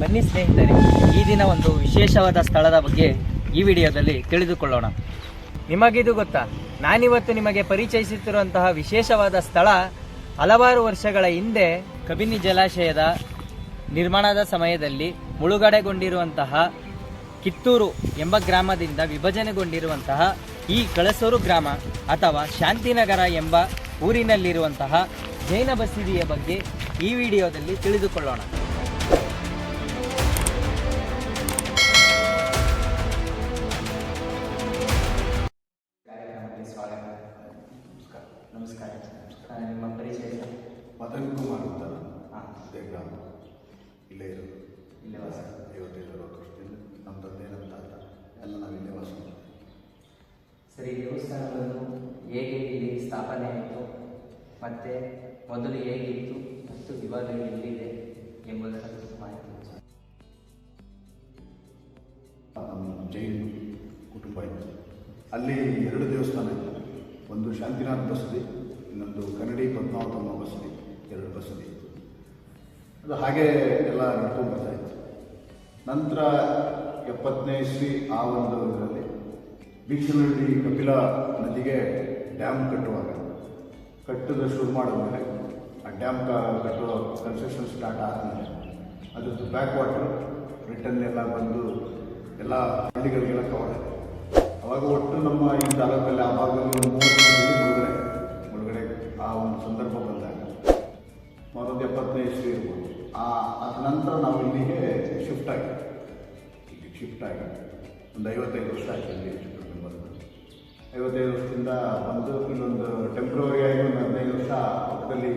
ಬನ್ನಿ ಸ್ನೇಹಿತರೆ, ಈ ದಿನ ಒಂದು ವಿಶೇಷವಾದ ಸ್ಥಳದ ಬಗ್ಗೆ ಈ ವಿಡಿಯೋದಲ್ಲಿ ತಿಳಿದುಕೊಳ್ಳೋಣ. ನಿಮಗಿದು ಗೊತ್ತಾ, ನಾನಿವತ್ತು ನಿಮಗೆ ಪರಿಚಯಿಸುತ್ತಿರುವಂತಹ ವಿಶೇಷವಾದ ಸ್ಥಳ ಹಲವಾರು ವರ್ಷಗಳ ಹಿಂದೆ ಕಬಿನಿ ಜಲಾಶಯದ ನಿರ್ಮಾಣದ ಸಮಯದಲ್ಲಿ ಮುಳುಗಡೆಗೊಂಡಿರುವಂತಹ ಕಿತ್ತೂರು ಎಂಬ ಗ್ರಾಮದಿಂದ ವಿಭಜನೆಗೊಂಡಿರುವಂತಹ ಈ ಕಳಸೂರು ಗ್ರಾಮ ಅಥವಾ ಶಾಂತಿನಗರ ಎಂಬ ಊರಿನಲ್ಲಿರುವಂತಹ ಜೈನ ಬಸದಿಯ ಬಗ್ಗೆ ಈ ವಿಡಿಯೋದಲ್ಲಿ ತಿಳಿದುಕೊಳ್ಳೋಣ. ನಮಸ್ಕಾರ ಆ, ನಿಮ್ಮ ಪರಿಚಯ ಸರ್? ಮದನ್ ಕುಮಾರ್ ಅಂತ ಹಾ. ಇಲ್ಲೇ ಇರೋದು ಇಲ್ಲೇ ವಾಸ. ಐವತ್ತೈದು ಅರವತ್ತು ವರ್ಷದಿಂದ ನಮ್ಮ ತಂದೆ ನಮ್ಮ ತಾತ ಎಲ್ಲ ನಾವು ಇಲ್ಲೇ ವಾಸ ಮಾಡ್ತೀವಿ. ಸರಿ ದೇವಸ್ಥಾನವನ್ನು ಹೇಗೆ ಇಲ್ಲಿ ಸ್ಥಾಪನೆ ಆಯಿತು ಮತ್ತು ಮೊದಲು ಹೇಗಿತ್ತು ಮತ್ತು ಇವಾಗ ಎಲ್ಲಿದೆ ಎಂಬುದರ ಕುರಿತು ಮಾಹಿತಿ ಸರ್ ನಮ್ಮ ಜೈನ್ ಕುಟುಂಬ ಇತ್ತು ಅಲ್ಲಿ ಎರಡು ದೇವಸ್ಥಾನ ಇತ್ತು ಒಂದು ಶಾಂತಿನಾಥ್ ಬಸದಿ, ಇನ್ನೊಂದು ಕನ್ನಡಿ ಪದ್ಮಾವತಮ್ಮ ಬಸದಿ, ಎರಡು ಬಸದಿ. ಅದು ಹಾಗೆ ಎಲ್ಲ ನಡ್ಕೊಂಡು ಬರ್ತಾ ಇತ್ತು. ನಂತರ ಎಪ್ಪತ್ತನೇ ಇಸ್ವಿ ಆ ಒಂದು ಇದರಲ್ಲಿ ಬೀಚನಹಳ್ಳಿ ಕಪಿಲ ನದಿಗೆ ಡ್ಯಾಮ್ ಕಟ್ಟುವಾಗ, ಕಟ್ಟದ ಶುರು ಮಾಡಿದ್ಮೇಲೆ ಆ ಡ್ಯಾಮ್ ಕಟ್ಟುವ ಕನ್ಸ್ಟ್ರಕ್ಷನ್ ಸ್ಟಾರ್ಟ್ ಆದಮೇಲೆ ಅದ್ರದ್ದು ಬ್ಯಾಕ್ ವಾಟರ್ ರಿಟರ್ನ್ ಎಲ್ಲ ಬಂದು ಎಲ್ಲ ಹಳ್ಳಿಗಳಿಗೆಲ್ಲ ಕವರ್ ಆಯಿತು ಅವಾಗ ಒಟ್ಟು ನಮ್ಮ ಈ ತಾಲೂಕಲ್ಲಿ ಆ ಭಾಗದಲ್ಲಿ ಒಂದು ಮುಳುಗಡೆ ಮುಳುಗಡೆ ಆ ಒಂದು ಸಂದರ್ಭ ಬಂದಾಗ ಮೊದಲು ಎಪ್ಪತ್ತನೇ ಇಸ್ವಿ ಇರ್ಬೋದು. ಆ, ಅದ ನಂತರ ನಾವು ಇಲ್ಲಿಗೆ ಶಿಫ್ಟ್ ಆಗಿ, ಇಲ್ಲಿಗೆ ಶಿಫ್ಟ್ ಆಗಿ ಒಂದು ಐವತ್ತೈದು ವರ್ಷ ಆಯ್ತು ಇಲ್ಲಿ ಚಿತ್ರದುರ್ಗ ಬಂದು. ಐವತ್ತೈದು ವರ್ಷದಿಂದ ಬಂದು ಟೆಂಪ್ರವರಿ ಆಗಿ ಒಂದು ಹದಿನೈದು ವರ್ಷ ಪಕ್ಕದಲ್ಲಿ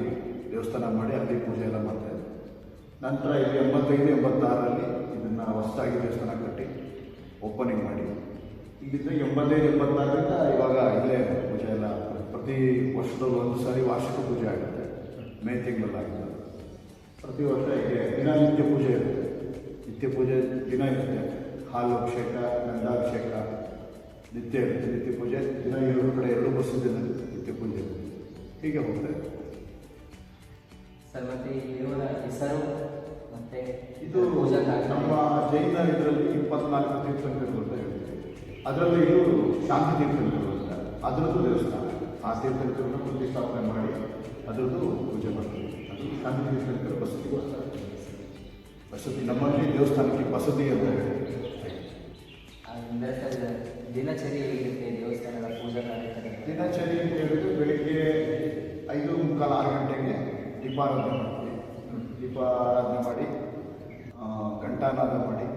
ದೇವಸ್ಥಾನ ಮಾಡಿ ಅಲ್ಲಿ ಪೂಜೆ ಎಲ್ಲ ಮಾಡ್ತಾ ಇದ್ದೆ. ನಂತರ ಇಲ್ಲಿ ಎಂಬತ್ತೈದು, ಎಂಬತ್ತಾರರಲ್ಲಿ ಇದನ್ನು ಹೊಸದಾಗಿ ದೇವಸ್ಥಾನ ಕಟ್ಟಿ ಓಪನಿಂಗ್ ಮಾಡಿ. ಇಲ್ಲಿಂದ ಎಂಬತ್ತೈದು ಎಂಬತ್ತಾರರಿಂದ ಇವಾಗ ಇಲ್ಲೇ ಪೂಜೆ ಎಲ್ಲ ಪ್ರತಿ ವರ್ಷದಲ್ಲಿ ಒಂದು ಸಾರಿ ವಾರ್ಷಿಕ ಪೂಜೆ ಆಗುತ್ತೆ. ಮೇ ತಿಂಗಳಲ್ಲಾಗುತ್ತೆ ಪ್ರತಿ ವರ್ಷ ಹೀಗೆ ದಿನನಿತ್ಯ ಪೂಜೆ ಇರುತ್ತೆ. ನಿತ್ಯ ಪೂಜೆ ದಿನ ಇರುತ್ತೆ. ಹಾಲು ಅಭಿಷೇಕ ಗಂಧಾಭಿಷೇಕ ನಿತ್ಯ ಇರುತ್ತೆ. ನಿತ್ಯ ಪೂಜೆ ದಿನ ಎರಡು ಕಡೆ ಎರಡು ಬಸ್ಸು ದಿನ ನಿತ್ಯ ಪೂಜೆ ಇರುತ್ತೆ. ಹೀಗೆ ಹೋಗ್ತಾ ಇದೆ ಸರ್ ಮತ್ತು ಈ ದೇವರ ಹೆಸರು ಮತ್ತು ಇದು ನಮ್ಮ ಜೈನ ಇದರಲ್ಲಿ ಇಪ್ಪತ್ನಾಲ್ಕು ತೀರ್ಥಂಕರು ಅದರಲ್ಲಿ ಇವರು ಶಾಂತಿ ತೀರ್ಥಂಕರು ಅಂತ ಅದರದ್ದು ದೇವಸ್ಥಾನ. ಆ ತೀರ್ಥಂಕರನ್ನು ಪ್ರತಿಷ್ಠಾಪನೆ ಮಾಡಿ ಅದರದ್ದು ಪೂಜೆ ಮಾಡ್ತೀವಿ ಅದು ಶಾಂತಿ ತೀರ್ಥಂಕರ ಬಸದಿ ಬಸದಿ ನಮ್ಮಲ್ಲಿ ದೇವಸ್ಥಾನಕ್ಕೆ ಬಸದಿ ಅಂತ ಹೇಳಿ. ದಿನಚರಿ ಹೇಗಿರುತ್ತೆ ದೇವಸ್ಥಾನದ ಪೂಜಾ ಕಾರ್ಯಕ್ರಮ? ದಿನಚರಿ ಅಂತ ಹೇಳಿದ್ರೆ ಬೆಳಿಗ್ಗೆ ಐದು ಮುಕ್ಕಾಲು ಆರು ಗಂಟೆಗೆ ದೀಪಾರಾಧನೆ ಮಾಡ್ತೀವಿ. ದೀಪಾರಾಧನೆ ಮಾಡಿ ಘಂಟಾನಾದ ಮಾಡಿ.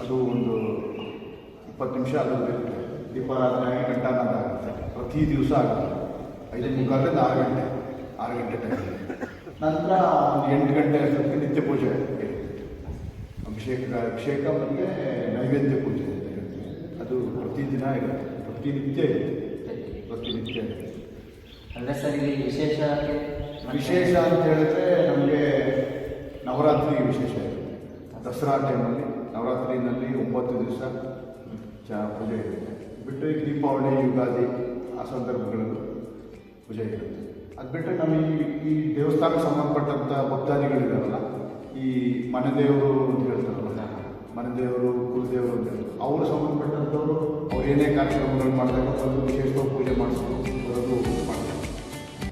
ಅದು ಒಂದು ಇಪ್ಪತ್ತು ನಿಮಿಷ ಅದರಲ್ಲಿ ದೀಪಾರಾಧನೆ ಆಗಿ ಅನ್ನೋದು ಆಗುತ್ತೆ. ಪ್ರತಿ ದಿವಸ ಆಗುತ್ತೆ. ಐದು ಮುಕ್ಕಾಲಿಂದ ಆರು ಗಂಟೆ ಆರು ಗಂಟೆ ನಂತರ ಎಂಟು ಗಂಟೆ ಅಷ್ಟೊತ್ತಿಗೆ ನಿತ್ಯ ಪೂಜೆ. ಅಭಿಷೇಕ ಅಭಿಷೇಕ ಮತ್ತು ನೈವೇದ್ಯ ಪೂಜೆ. ಅಂತ ಹೇಳ್ತೀವಿ ಅದು ಪ್ರತಿದಿನ ಇರುತ್ತೆ ಪ್ರತಿನಿತ್ಯ ಇರುತ್ತೆ. ಪ್ರತಿನಿತ್ಯ ಇರುತ್ತೆ. ಅಂದರೆ ಸರ್ ಇಲ್ಲಿ ವಿಶೇಷ ವಿಶೇಷ ಅಂತ ಹೇಳಿದ್ರೆ ನಮಗೆ ನವರಾತ್ರಿ ವಿಶೇಷ ಇರುತ್ತೆ. ದಸರಾ ಟೈಮಲ್ಲಿ ನವರಾತ್ರಿನಲ್ಲಿ ಒಂಬತ್ತು ದಿವಸ ಚ ಪೂಜೆ ಬಿಟ್ಟು ಈ ದೀಪಾವಳಿ, ಯುಗಾದಿ ಆ ಸಂದರ್ಭಗಳಲ್ಲೂ ಪೂಜೆ ಇರುತ್ತೆ. ಅದು ಬಿಟ್ಟರೆ ನಮ್ಮ ಈ ದೇವಸ್ಥಾನಕ್ಕೆ ಸಂಬಂಧಪಟ್ಟಂಥ ಭಕ್ತಾದಿಗಳಿದಾರಲ್ಲ, ಈ ಮನೆ ದೇವರು ಅಂತ ಹೇಳ್ತಾರಲ್ಲ, ಮನೆ ದೇವರು, ಕುಲದೇವರು ಅಂತ ಹೇಳ್ತಾರೆ. ಅವರು ಸಂಬಂಧಪಟ್ಟಂಥವ್ರು ಅವ್ರು ಏನೇ ಕಾರ್ಯಕ್ರಮಗಳು ಮಾಡಿದಾಗ ಬಂದು ವಿಶೇಷವಾಗಿ ಪೂಜೆ ಮಾಡಿಸ್ಕೊಂಡು ಬರೋದು ಮಾಡ್ತಾರೆ.